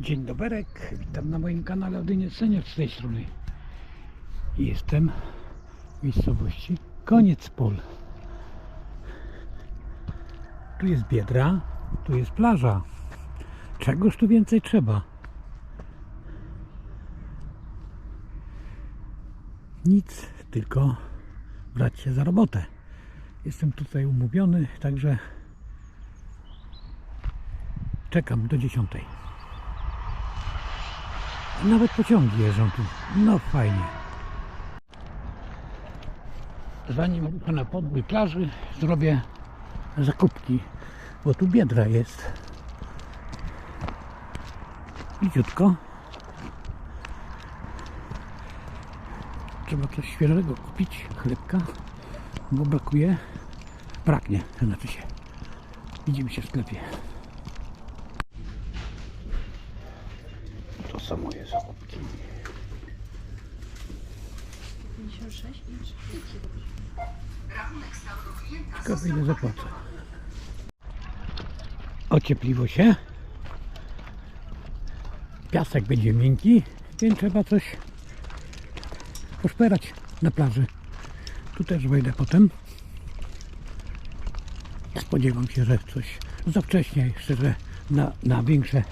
Dzień doberek, witam na moim kanale Odynie Senior z tej strony. Jestem w miejscowości Koniec Pol. Tu jest Biedra, tu jest plaża. Czegoż tu więcej trzeba? Nic, tylko brać się za robotę. Jestem tutaj umówiony, także czekam do dziesiątej. Nawet pociągi jeżdżą tu. No fajnie. Zanim ruszę na podbój plaży, zrobię zakupki, bo tu biedra jest. Idziutko. Trzeba coś świeżego kupić, chlebka, bo brakuje. Braknie, znaczy się. Widzimy się w sklepie. To są moje zakupki. 56 i 3 Ciekawe ile zapłacę. Ociepliło się. Piasek będzie miękki, więc trzeba coś poszperać na plaży. Tu też wejdę potem. Spodziewam się, że coś za wcześnie jeszcze, że na, na większe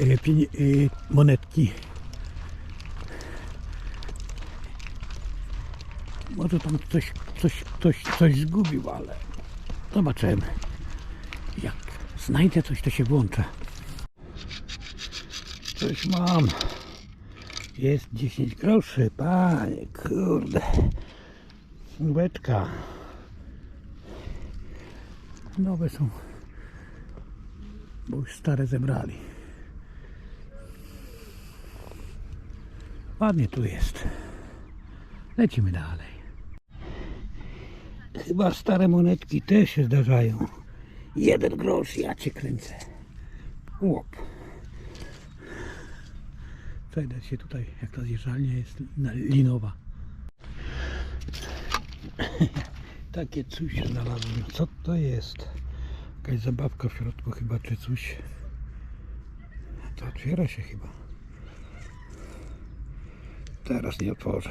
y, y, monetki. Może tam coś, coś, ktoś coś zgubił, ale zobaczymy. Jak znajdę coś, to się włączę. Coś mam. Jest 10 groszy, panie, kurde. Beczka. Nowe są. Bo już stare zebrali. Ładnie tu jest. Lecimy dalej. Chyba stare monetki też się zdarzają. Jeden grosz, ja cię kręcę. Łop. Przejdę się tutaj, jak ta zjeżdżalnia jest linowa. Takie coś znalazłem. Co to jest? Jakaś zabawka w środku chyba, czy coś. To otwiera się chyba. Teraz nie otworzę.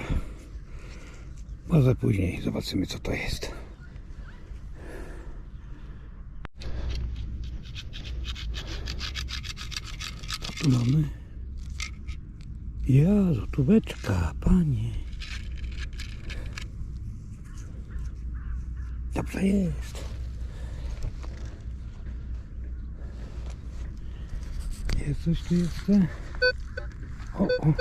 Może później zobaczymy co to jest. Tu mamy? Ja, złotóweczka, panie. Dobrze jest. Jest coś tu jeszcze? O, o.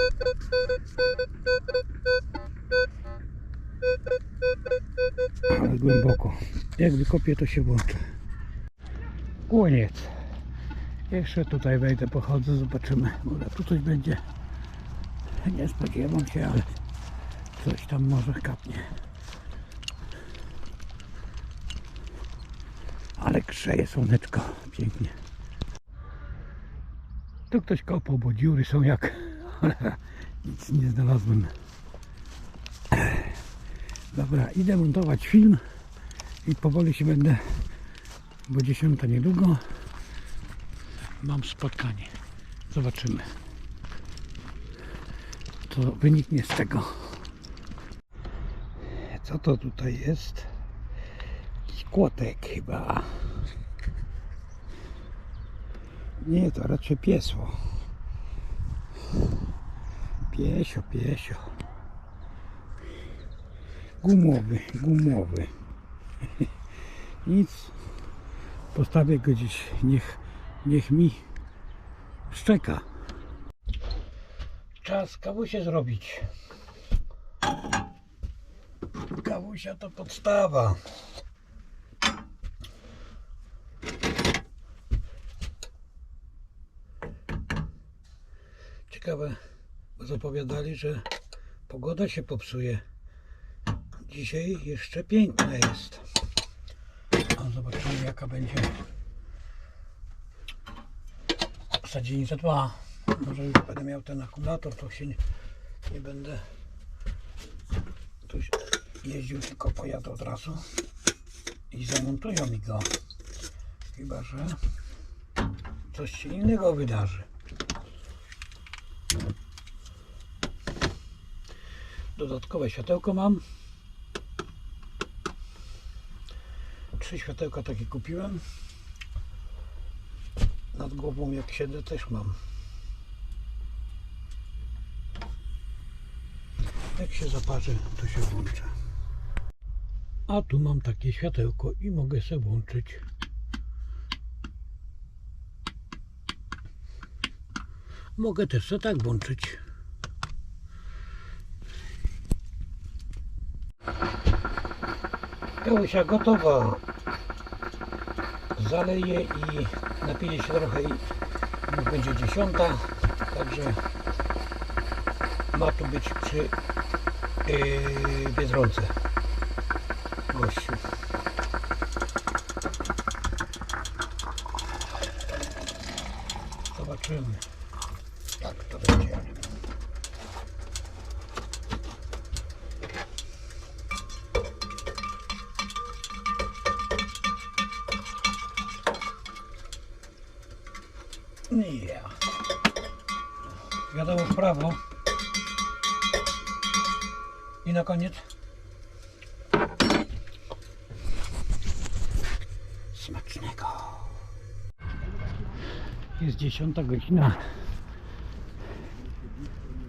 Ale głęboko. Jak wykopię, to się włączę. Koniec. Jeszcze tutaj wejdę, pochodzę, zobaczymy. Może tu coś będzie. Nie spodziewam się, ale coś tam może kapnie. Ale grzeje słoneczko. Pięknie. Tu ktoś kopał, bo dziury są jak... Nic nie znalazłem. Dobra, idę montować film i powoli się będę, bo dziesiąta niedługo mam spotkanie. Zobaczymy, co wyniknie z tego. Co to tutaj jest? Jakiś kłotek chyba. Nie, to raczej piesło. Piesio, piesio. Gumowy, gumowy. Nic. Postawię go gdzieś. Niech, niech mi szczeka. Czas kawusie zrobić. Kawusia to podstawa. Ciekawe, bo zapowiadali, że pogoda się popsuje. Dzisiaj jeszcze piękna jest. A zobaczymy jaka będzie 902 może już będę miał ten akumulator to się nie, nie będę tu jeździł tylko pojadę od razu i zamontują mi go. Chyba, że coś się innego wydarzy. Dodatkowe światełko mam. Trzy światełka takie kupiłem. Głową jak siedzę też mam. Jak się zaparzy, to się włącza. A tu mam takie światełko i mogę sobie włączyć. Mogę też sobie tak włączyć. Kałusia gotowa. Zaleję i napije się trochę i już będzie dziesiąta. Także ma tu być przy yy, Biedronce gościu. Zobaczymy jak to będzie. Nie. Wiadomo w prawo. I na koniec. Smacznego. Jest dziesiąta godzina.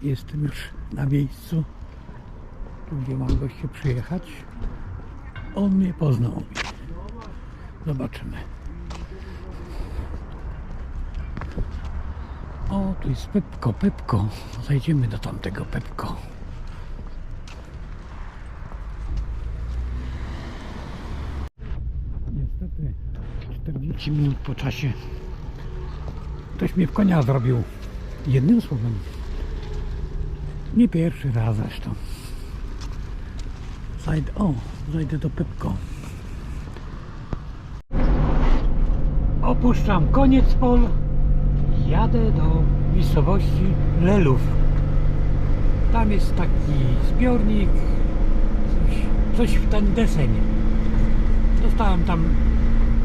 Jestem już na miejscu, gdzie mam goście przyjechać. On mnie poznał. Zobaczymy. O, tu jest Pepko, Pepko. Zajdziemy do tamtego Pepko. Niestety 40 minut po czasie ktoś mnie w konia zrobił. Jednym słowem. Nie pierwszy raz zresztą. Zajdę, o, zajdę do Pepko. Opuszczam koniec pol. Jadę do miejscowości Lelów. Tam jest taki zbiornik, coś, coś w ten deseń. Dostałem tam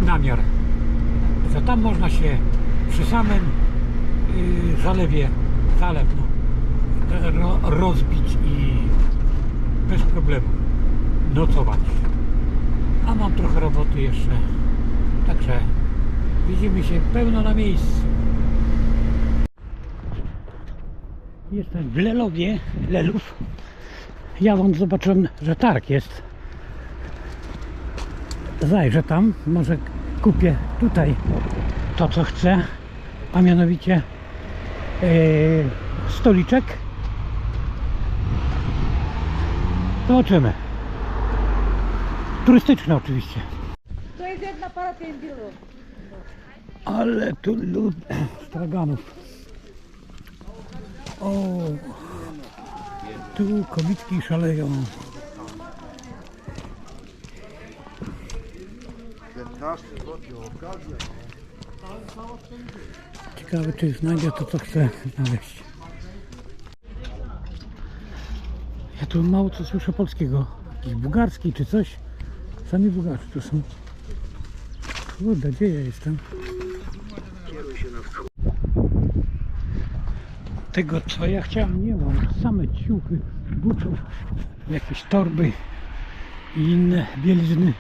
namiar, że tam można się przy samym yy, zalewie, zalew, no, ro, rozbić i bez problemu nocować. A mam trochę roboty jeszcze, także widzimy się pełno na miejscu. Jestem w Lelowie, Lelów. Jadąc zobaczyłem, że targ jest. Zajrzę tam, może kupię tutaj to co chcę, a mianowicie e, stoliczek. Zobaczymy. Turystyczny oczywiście. To jest jedna para pięć. Ale tu lud straganów. O, tu komitki szaleją. 15 zł okazja. Ciekawe czy znajdę to co chcę znaleźć. Ja tu mało co słyszę polskiego. Jakiś bułgarski czy coś. Sami Bułgarzy tu są. Kurde, gdzie ja jestem? Tego co ja chciałem nie mam. Same ciuchy, buczów, jakieś torby i inne bielizny.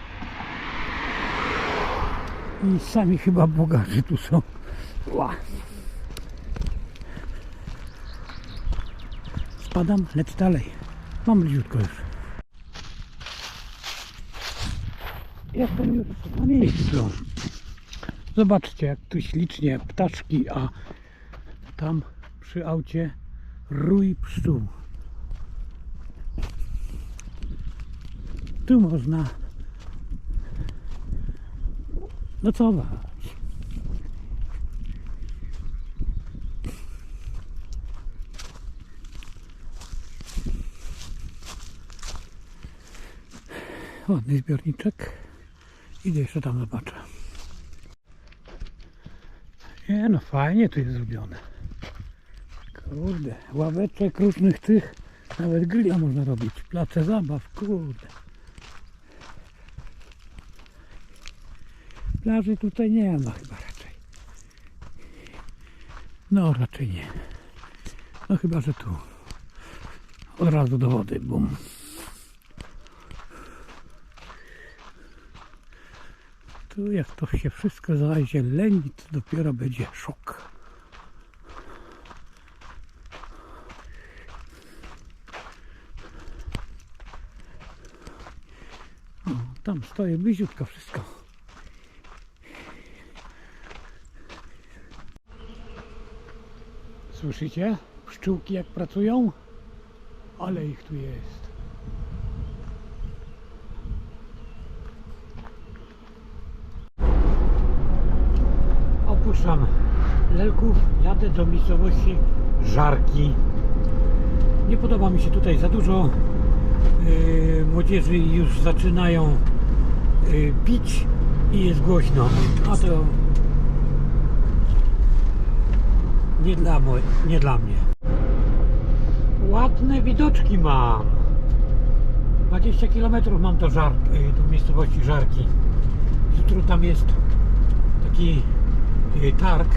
I sami chyba Bułgarzy tu są. Ła. Spadam, lecę dalej. Mam bliziutko już. Jestem już na miejscu. Zobaczcie, jak tu ślicznie ptaszki, a tam przy aucie rój pszczół. Tu można nocować. Ładny zbiorniczek. Idę jeszcze tam zobaczę. Nie no, fajnie tu jest zrobione. Kurde, ławeczek różnych tych. Nawet grilla można robić. Place zabaw, kurde. Plaży tutaj nie ma chyba raczej. No raczej nie. No chyba, że tu. od razu do wody, bum. Tu jak to się wszystko zazieleni, to dopiero będzie szok. O, tam stoję bliziutko wszystko. Słyszycie? Pszczółki jak pracują? Ale ich tu jest. Opuszczam Lelków, jadę do miejscowości Żarki. Nie podoba mi się tutaj za dużo. Yy, młodzieży już zaczynają pić i jest głośno. A to nie dla, mo- nie dla mnie. Ładne widoczki mam. 20 km mam do, żar, y, do miejscowości Żarki. Jutro tam jest taki y, targ.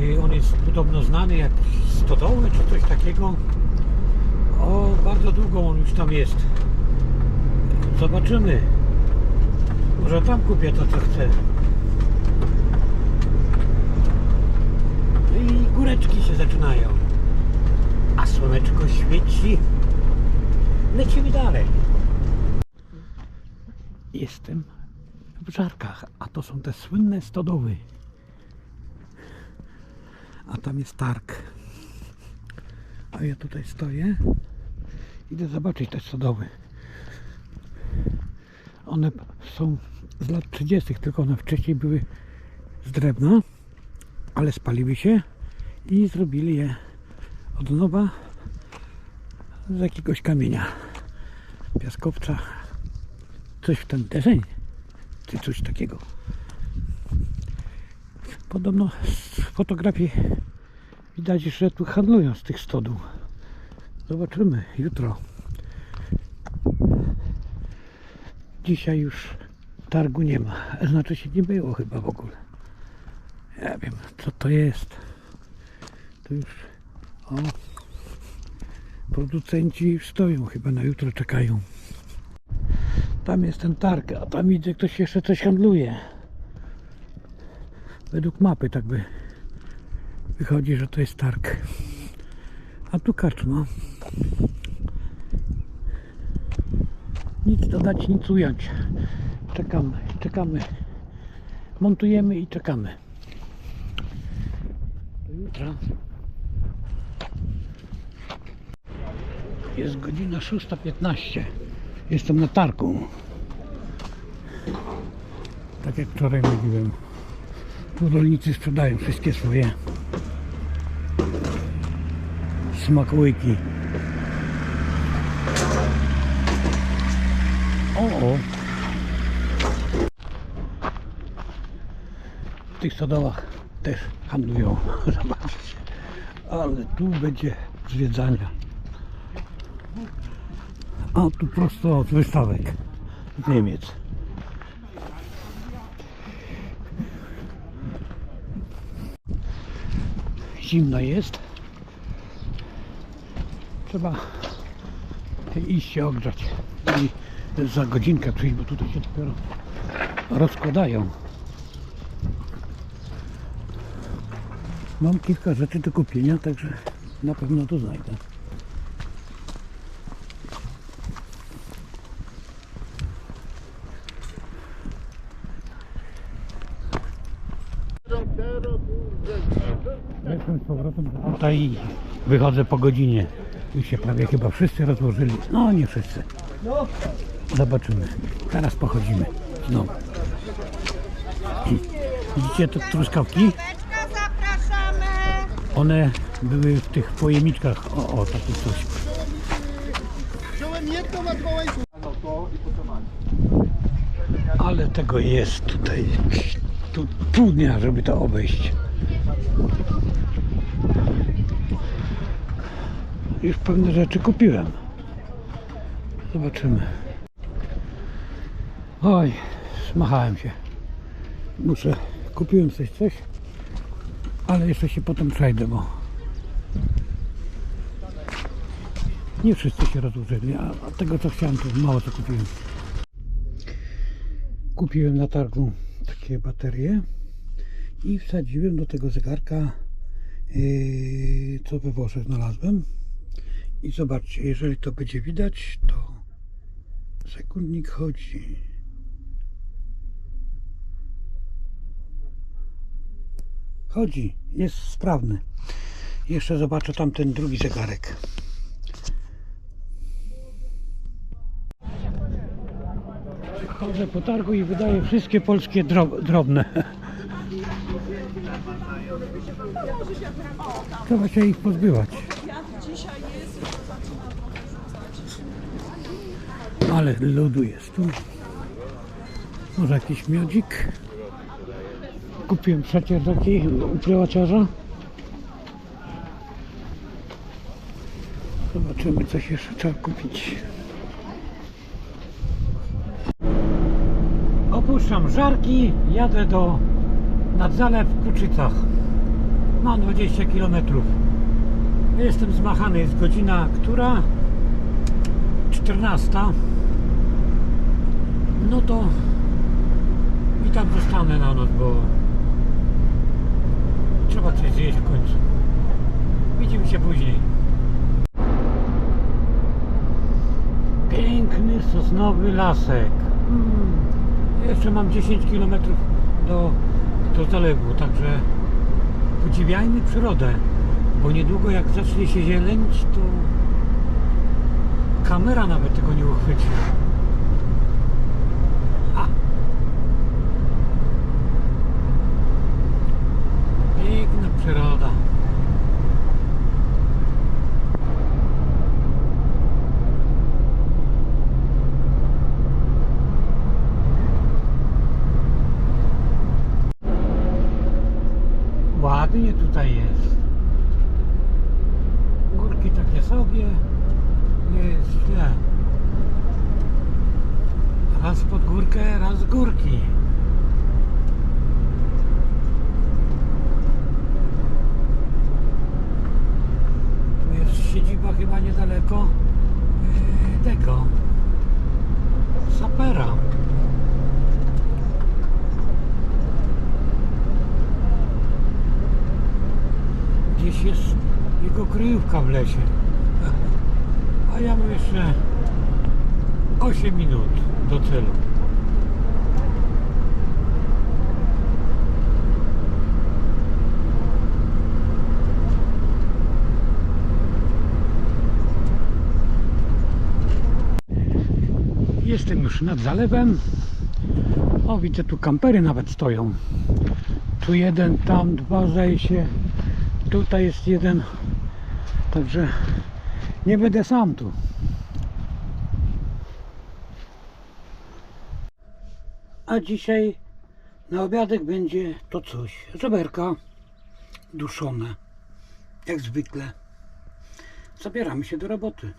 Y, On jest podobno znany jak stodoły czy coś takiego. O, bardzo długo on już tam jest. Zobaczymy. Może tam kupię to co chcę. No i góreczki się zaczynają. A słoneczko świeci. Lecimy dalej. Jestem w Żarkach, a to są te słynne stodoły. A tam jest targ. A ja tutaj stoję. Idę zobaczyć te stodoły. One są z lat 30., tylko one wcześniej były z drewna, ale spaliły się i zrobili je od nowa z jakiegoś kamienia piaskowca. Coś w ten deseń, czy coś takiego. Podobno z fotografii widać, że tu handlują z tych stodół. Zobaczymy jutro. Dzisiaj już targu nie ma. Znaczy się nie było chyba w ogóle. Ja wiem co to jest. To już o producenci stoją chyba na jutro czekają. Tam jest ten targ, a tam widzę ktoś jeszcze coś handluje. Według mapy tak by wychodzi, że to jest targ. A tu karczma. Nic dodać, nic ująć. Czekamy, czekamy. Montujemy i czekamy. Do jutra. Jest godzina 6.15. Jestem na targu. Tak jak wczoraj mówiłem. Tu rolnicy sprzedają wszystkie swoje smakołyki. O, o. tych stodołach też handlują. Zobaczcie. Ale tu będzie zwiedzania. A tu prosto od wystawek z Niemiec. Zimno jest. Trzeba iść się ogrzać i za godzinkę przyjść, bo tutaj się dopiero rozkładają. Mam kilka rzeczy do kupienia, także na pewno to znajdę. Weszłem z powrotem do auta i wychodzę po godzinie. Już się prawie chyba wszyscy rozłożyli. No nie wszyscy. Zobaczymy. Teraz pochodzimy znowu. Widzicie te truskawki? One były w tych pojemniczkach. O, o, takie coś. Wziąłem jedną na potem Ale tego jest tutaj. Tu pół dnia, żeby to obejść. Już pewne rzeczy kupiłem. Zobaczymy. Oj, smachałem się. Muszę. Kupiłem coś, coś, ale jeszcze się potem przejdę, bo Nie wszyscy się rozłożyli, a tego co chciałem to mało co kupiłem. Kupiłem na targu takie baterie i wsadziłem do tego zegarka, yy, co we Włoszech znalazłem. I zobaczcie, jeżeli to będzie widać, to sekundnik chodzi. Chodzi, jest sprawny. Jeszcze zobaczę tam ten drugi zegarek. Chodzę po targu i wydaję wszystkie polskie drob, drobne. Trzeba się ich pozbywać. Ale ludu jest tu. Może jakiś miodzik. Kupiłem przecież taki u prywaciarza. Zobaczymy coś jeszcze trzeba kupić. Opuszczam żarki, jadę do Nadzalew w Kruczycach. Mam 20 km. Jestem zmachany, jest godzina która? 14. No to i tam zostanę na noc, bo trzeba coś zjeść w końcu. Widzimy się później. Piękny sosnowy lasek. Mm. Jeszcze mam 10 km do, do zalewu, także podziwiajmy przyrodę, bo niedługo jak zacznie się zielenić, to kamera nawet tego nie uchwyci. A. Piękna przyroda. Ładnie tutaj jest. Górki takie sobie. Nie jest źle. Raz pod górkę, raz z górki. Tu jest siedziba chyba niedaleko yy, tego sapera. Gdzieś jest jego kryjówka w lesie. A ja mam jeszcze 8 minut do celu. Jestem już nad zalewem. O, widzę tu kampery nawet stoją. Tu jeden, tam dwa zdaje się. Tutaj jest jeden. Także nie będę sam tu. A dzisiaj na obiadek będzie to coś. Żeberka duszone. Jak zwykle. Zabieramy się do roboty.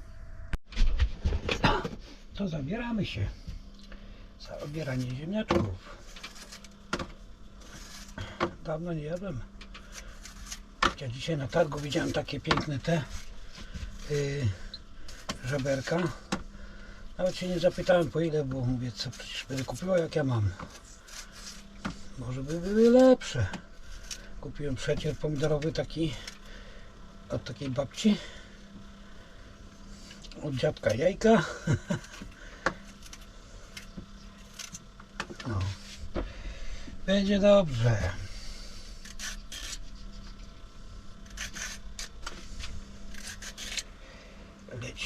To zabieramy się za obieranie ziemniaczków. Dawno nie jadłem. Ja dzisiaj na targu widziałem takie piękne te yy, żeberka. Nawet się nie zapytałem po ile, bo mówię, co przecież będę kupiła jak ja mam. Może by były lepsze. Kupiłem przecier pomidorowy taki od takiej babci. Od dziadka jajka. O. Będzie dobrze.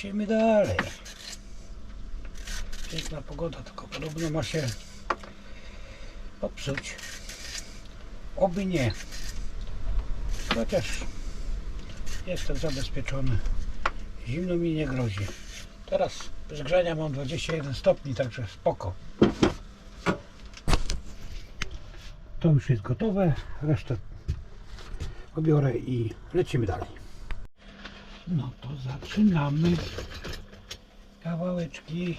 Lecimy dalej. Piękna pogoda, tylko podobno ma się popsuć. Oby nie. Chociaż jestem zabezpieczony. Zimno mi nie grozi. Teraz z mam 21 stopni, także spoko. To już jest gotowe. Resztę pobiorę i lecimy dalej. No to zaczynamy. Kawałeczki.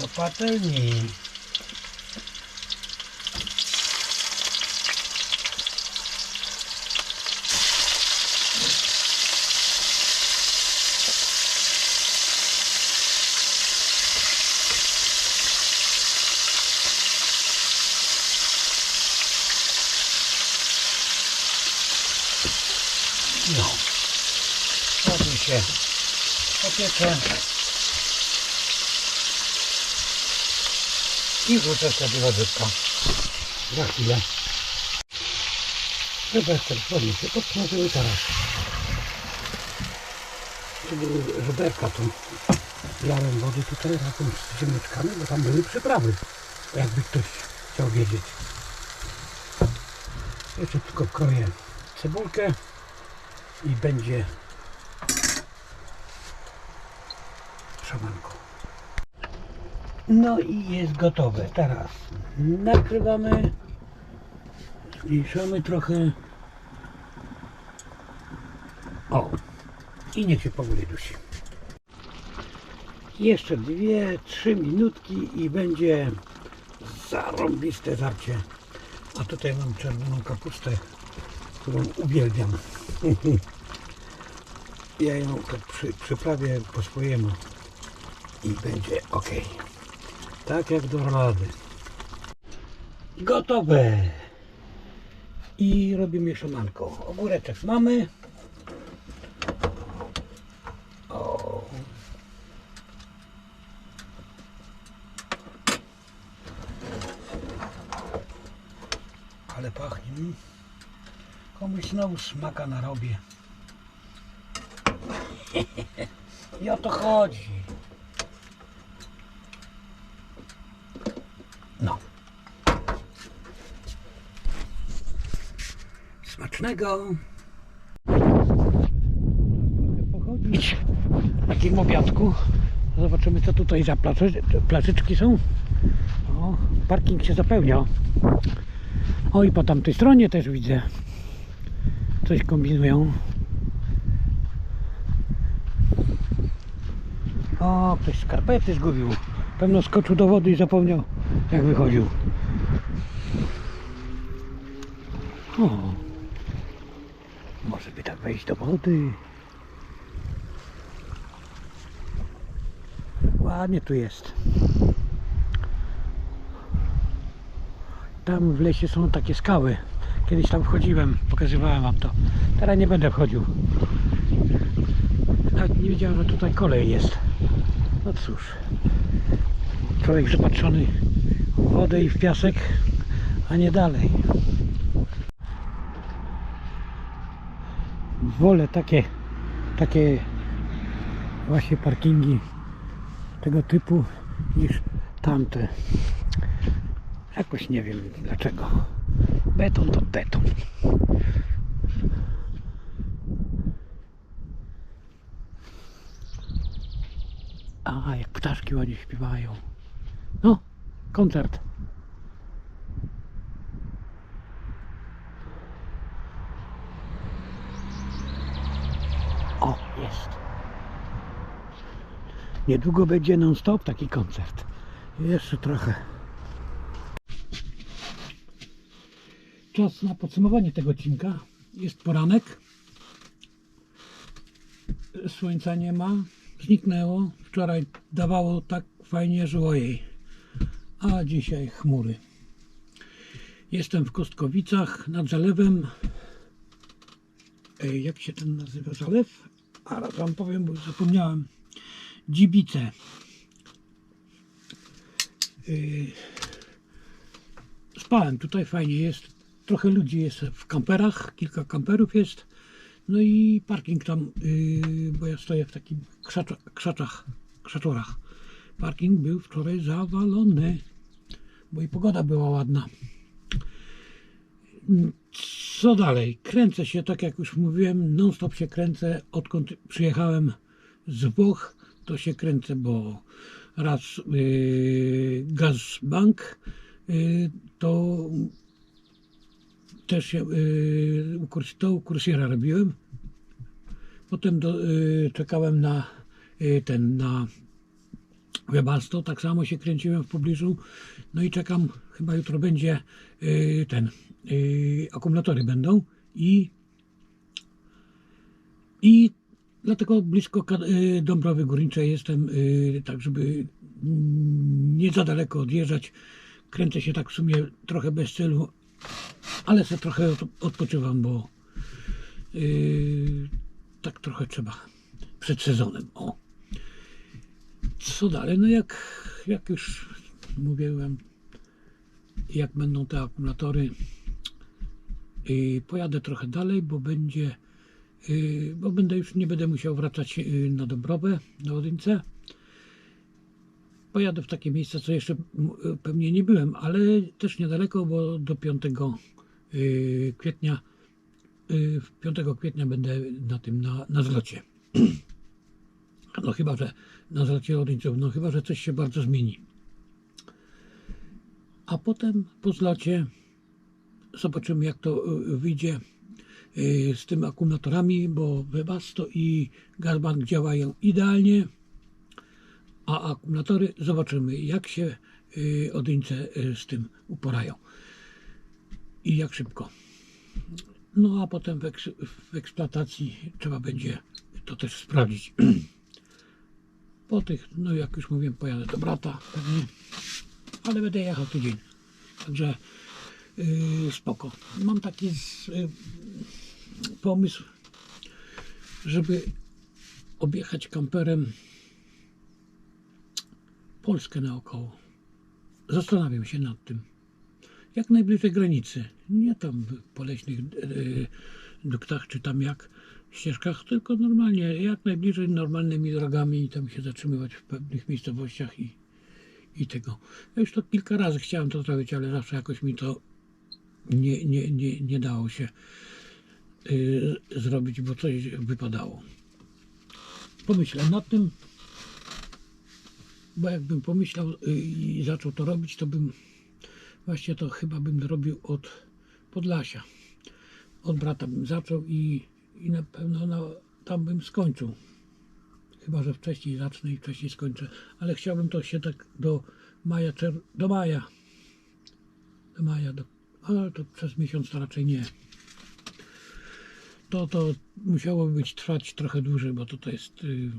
Do patelni. No. Ładnie się popiecze. I wrzucę sobie warzywka. Za chwilę. Żeberka ładnie się podsmażyły teraz. Żeberka tu. Lałem wody tutaj razem z ziemniaczkami, bo tam były przyprawy. Jakby ktoś chciał wiedzieć. Jeszcze tylko kroję cebulkę i będzie szamanko. No i jest gotowe. Teraz nakrywamy, zmniejszamy trochę. O, i niech się powoli dusi. Jeszcze dwie, trzy minutki i będzie zarąbiste żarcie. A tutaj mam czerwoną kapustę, którą uwielbiam. Ja ją przy, przyprawię po swojemu i będzie ok. Tak jak do rady. Gotowe. I robimy szamanko. Ogóreczek mamy. O. Ale pachnie. Komuś znowu smaka narobię. I o to chodzi. No. Smacznego. Pochodzić w takim obiadku. Zobaczymy co tutaj za plaży, plażyczki są. O, parking się zapełnia. O i po tamtej stronie też widzę. Coś kombinują. O, ktoś skarpety zgubił. Pewno skoczył do wody i zapomniał jak wychodził. O, może by tak wejść do wody. Ładnie tu jest. Tam w lesie są takie skały. Kiedyś tam wchodziłem, pokazywałem wam to. Teraz nie będę wchodził. Nawet nie wiedziałem, że tutaj kolej jest. No cóż. Człowiek zapatrzony w wodę i w piasek, a nie dalej. Wolę takie, takie właśnie parkingi tego typu niż tamte. Jakoś nie wiem dlaczego. Beton to beton. A, jak ptaszki ładnie śpiewają. No, koncert. O, jest. Niedługo będzie non-stop taki koncert. Jeszcze trochę. Czas na podsumowanie tego odcinka. Jest poranek. Słońca nie ma. Zniknęło. Wczoraj dawało tak fajnie, że ojej. A dzisiaj chmury. Jestem w Kostkowicach nad zalewem. Ej, jak się ten nazywa zalew? A raz wam powiem, bo już zapomniałem. Dzibice. Yy, spałem tutaj, fajnie jest. Trochę ludzi jest w kamperach, kilka kamperów jest. No i parking tam, yy, bo ja stoję w takim krzacza, krzaczach, krzaczorach. Parking był wczoraj zawalony, bo i pogoda była ładna. Co dalej? Kręcę się, tak jak już mówiłem, non-stop się kręcę, odkąd przyjechałem z Włoch, to się kręcę, bo raz yy, Gazbank, yy, to też się u kurs, to u kursiera robiłem. Potem do, yy, czekałem na yy, ten, na Webasto, tak samo się kręciłem w pobliżu. No i czekam, chyba jutro będzie yy, ten, yy, akumulatory będą i i dlatego blisko yy, Dąbrowy Górniczej jestem, yy, tak żeby nie za daleko odjeżdżać. Kręcę się tak w sumie trochę bez celu, ale sobie trochę od- odpoczywam, bo Yy, tak trochę trzeba przed sezonem. O. Co dalej? No jak, jak już mówiłem, jak będą te akumulatory, yy, pojadę trochę dalej, bo będzie, yy, bo będę już nie będę musiał wracać yy, na Dobrowę, na Odynce. Pojadę w takie miejsca, co jeszcze m, pewnie nie byłem, ale też niedaleko, bo do 5 yy, kwietnia yy, 5 kwietnia będę na tym, na, na zlocie. No chyba, że na zlocie Odyńców, no chyba, że coś się bardzo zmieni. A potem po zlocie zobaczymy jak to y, wyjdzie y, z tymi akumulatorami, bo Webasto i Gazbank działają idealnie, a akumulatory zobaczymy jak się y, Odyńce y, z tym uporają i jak szybko. No a potem w, eks, w eksploatacji trzeba będzie to też sprawdzić. Po tych, no jak już mówiłem, pojadę do brata pewnie, ale będę jechał tydzień. Także yy, spoko. Mam taki z, yy, pomysł, żeby objechać kamperem Polskę naokoło. Zastanawiam się nad tym. Jak najbliżej granicy. Nie tam w poleśnych yy, duktach, czy tam jak ścieżkach, tylko normalnie, jak najbliżej normalnymi drogami i tam się zatrzymywać w pewnych miejscowościach i, i tego. Ja już to kilka razy chciałem to zrobić, ale zawsze jakoś mi to nie, nie, nie, nie dało się yy, zrobić, bo coś wypadało. Pomyślę nad tym, bo jakbym pomyślał yy, i zaczął to robić, to bym właśnie to chyba bym robił od Podlasia. Od brata bym zaczął i, i na pewno no, tam bym skończył. Chyba, że wcześniej zacznę i wcześniej skończę. Ale chciałbym to się tak do maja, czer- do maja. Do maja, do, ale to przez miesiąc to raczej nie. To, to musiałoby być trwać trochę dłużej, bo to, to jest. Y,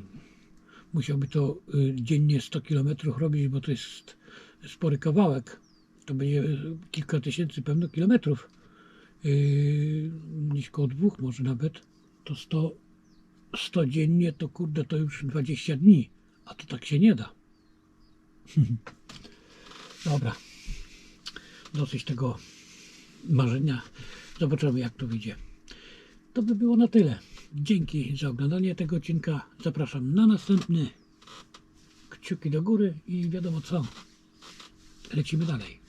musiałby to y, dziennie 100 km robić, bo to jest spory kawałek. To będzie y, kilka tysięcy pewno kilometrów. Yy, gdzieś koło dwóch może nawet, to 100, 100 dziennie to kurde to już 20 dni, a to tak się nie da. Dobra, dosyć tego marzenia. Zobaczymy jak to wyjdzie. To by było na tyle. Dzięki za oglądanie tego odcinka. Zapraszam na następny. Kciuki do góry i wiadomo co. Lecimy dalej.